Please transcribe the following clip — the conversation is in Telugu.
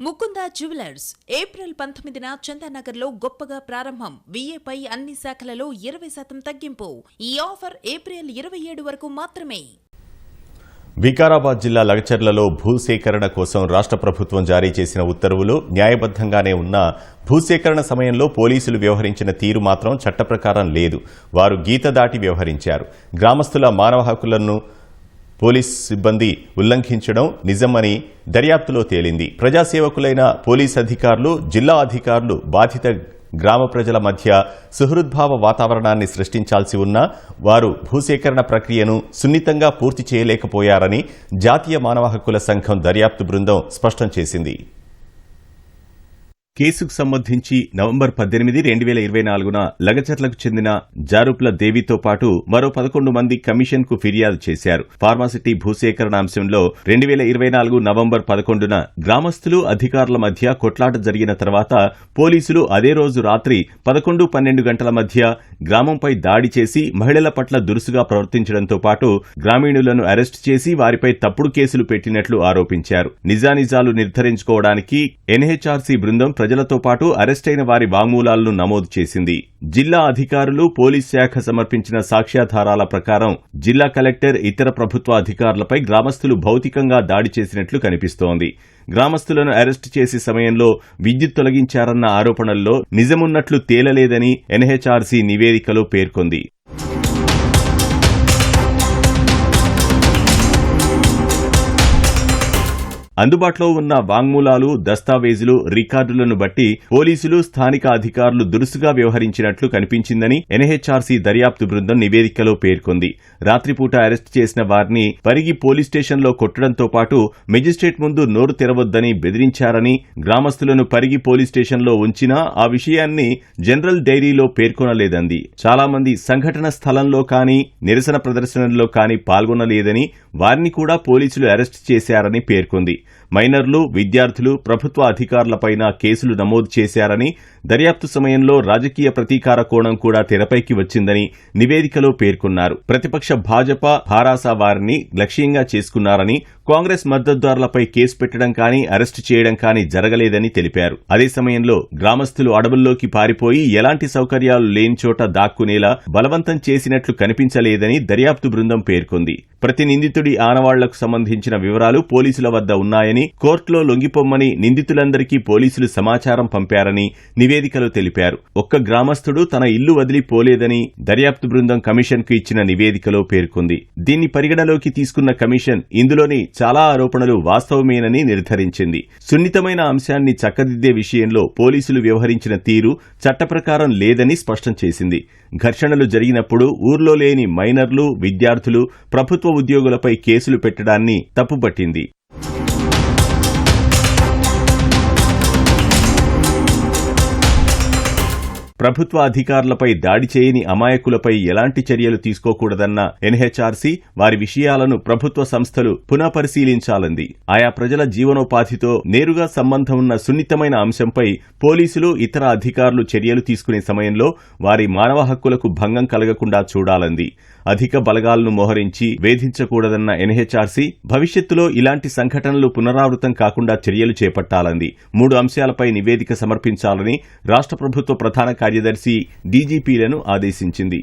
ముకుంద జ్యువెలర్స్ ఏప్రిల్ పంతొమ్మిదిన చందానగర్లో గొప్పగా ప్రారంభం. విఏపై అన్ని శాఖలలో ఇరవై శాతం తగ్గింపు. ఈ ఆఫర్ ఏప్రిల్ ఇరవై ఏడు వరకు మాత్రమే. వికారాబాద్ జిల్లా లగచర్లలో భూసేకరణ కోసం రాష్ట్ర ప్రభుత్వం జారీ చేసిన ఉత్తర్వులు న్యాయబద్ధంగానే ఉన్నా భూసేకరణ సమయంలో పోలీసులు వ్యవహరించిన తీరు మాత్రం చట్టప్రకారం లేదు. వారు గీత దాటి వ్యవహరించారు. గ్రామస్తుల మానవ హక్కులను పోలీస్ సిబ్బంది ఉల్లంఘించడం నిజమని దర్యాప్తులో తేలింది. ప్రజాసేవకులైన పోలీస్ అధికారులు జిల్లా అధికారులు బాధిత గ్రామ ప్రజల మధ్య సుహృద్భావ వాతావరణాన్ని సృష్టించాల్సి ఉన్నా వారు భూసేకరణ ప్రక్రియను సున్నితంగా పూర్తి చేయలేకపోయారని జాతీయ మానవ హక్కుల సంఘం దర్యాప్తు బృందం స్పష్టం చేసింది. కేసుకు సంబంధించి నవంబర్ పద్దెనిమిది రెండు వేల ఇరవై నాలుగున లగచర్లకు చెందిన జారుప్ల దేవితో పాటు మరో పదకొండు మంది కమిషన్కు ఫిర్యాదు చేశారు. ఫార్మాసిటీ భూసేకరణ అంశంలో రెండు వేల ఇరవై నాలుగు నవంబర్ పదకొండున గ్రామస్తులు అధికారుల మధ్య కొట్లాట జరిగిన తర్వాత పోలీసులు అదే రోజు రాత్రి పదకొండు పన్నెండు గంటల మధ్య గ్రామంపై దాడి చేసి మహిళల పట్ల దురుసుగా ప్రవర్తించడంతో పాటు గ్రామీణులను అరెస్టు చేసి వారిపై తప్పుడు కేసులు పెట్టినట్లు ఆరోపించారు. నిజానిజాలు నిర్ధారించుకోవడానికి ఎన్హెచ్ఆర్సీ బృందం ప్రజలతో పాటు అరెస్టైన వారి వాంగ్మూలాలను నమోదు చేసింది. జిల్లా అధికారులు పోలీస్ శాఖ సమర్పించిన సాక్ష్యాధారాల ప్రకారం జిల్లా కలెక్టర్ ఇతర ప్రభుత్వ అధికారులపై గ్రామస్తులు భౌతికంగా దాడి చేసినట్లు కనిపిస్తోంది. గ్రామస్తులను అరెస్టు చేసే సమయంలో విద్యుత్ తొలగించారన్న ఆరోపణల్లో నిజమున్నట్లు తేలలేదని ఎన్హెచ్ఆర్సీ నివేదికలో పేర్కొంది. అందుబాటులో ఉన్న వాంగ్మూలాలు దస్తావేజులు రికార్డులను బట్టి పోలీసులు స్థానిక అధికారులు దురుసుగా వ్యవహరించినట్లు కనిపించిందని ఎన్హెచ్ఆర్సీ దర్యాప్తు బృందం నివేదికలో పేర్కొంది. రాత్రిపూట అరెస్టు చేసిన వారిని పరిగి పోలీస్ స్టేషన్లో కొట్టడంతో పాటు మెజిస్ట్రేట్ ముందు నోరు తెరవద్దని బెదిరించారని గ్రామస్తులను పరిగి పోలీస్ స్టేషన్లో ఉంచినా ఆ విషయాన్ని జనరల్ డైరీలో పేర్కొనలేదంది. చాలామంది సంఘటన స్థలంలో కానీ నిరసన ప్రదర్శనల్లో కానీ పాల్గొనలేదని వారిని కూడా పోలీసులు అరెస్టు చేశారని పేర్కొంది. మైనర్లు విద్యార్థులు ప్రభుత్వ అధికారులపైన కేసులు నమోదు చేశారని దర్యాప్తు సమయంలో రాజకీయ ప్రతీకార కోణం కూడా తెరపైకి వచ్చిందని నివేదికలో పేర్కొన్నారు. ప్రతిపక్ష భాజపా భారాసా వారిని లక్ష్యంగా చేసుకున్నారని కాంగ్రెస్ మద్దతుదారులపై కేసు పెట్టడం కానీ అరెస్టు చేయడం కానీ జరగలేదని తెలిపారు. అదే సమయంలో గ్రామస్తులు అడవుల్లోకి పారిపోయి ఎలాంటి సౌకర్యాలు లేని చోట దాక్కునేలా బలవంతం చేసినట్లు కనిపించలేదని దర్యాప్తు బృందం పేర్కొంది. ప్రతి నిందితుడి ఆనవాళ్ళకు సంబంధించిన వివరాలు పోలీసుల వద్ద ఉన్నాయని కోర్టులో లొంగిపోమ్మని నిందితులందరికీ పోలీసులు సమాచారం పంపారని నివేదికలో తెలిపారు. ఒక్క గ్రామస్తుడు తన ఇల్లు వదిలి పోలేదని దర్యాప్తు బృందం కమిషన్కు ఇచ్చిన నివేదికలో పేర్కొంది. దీన్ని పరిగణలోకి తీసుకున్న కమిషన్ ఇందులోని చాలా ఆరోపణలు వాస్తవమేనని నిర్ధారించింది. సున్నితమైన అంశాన్ని చక్కదిద్దే విషయంలో పోలీసులు వ్యవహరించిన తీరు చట్టప్రకారం లేదని స్పష్టం చేసింది. ఘర్షణలు జరిగినప్పుడు ఊర్లో లేని మైనర్లు విద్యార్థులు ప్రభుత్వ ఉద్యోగులపై కేసులు పెట్టడాన్ని తప్పుపట్టింది. ప్రభుత్వ అధికారులపై దాడి చేయని అమాయకులపై ఎలాంటి చర్యలు తీసుకోకూడదన్న ఎన్హెచ్ఆర్సీ వారి విషయాలను ప్రభుత్వ సంస్థలు పునఃపరిశీలించాలంది. ఆయా ప్రజల జీవనోపాధితో నేరుగా సంబంధం ఉన్న సున్నితమైన అంశంపై పోలీసులు ఇతర అధికారులు చర్యలు తీసుకునే సమయంలో వారి మానవ హక్కులకు భంగం కలగకుండా చూడాలంది. అధిక బలగాలను మోహరించి వేధించకూడదన్న ఎన్హెచ్ఆర్సీ భవిష్యత్తులో ఇలాంటి సంఘటనలు పునరావృతం కాకుండా చర్యలు చేపట్టాలంది. మూడు అంశాలపై నివేదిక సమర్పించాలని రాష్ట్ర ప్రభుత్వ ప్రధాన కార్య కార్యదర్శి డీజీపీలను ఆదేశించింది.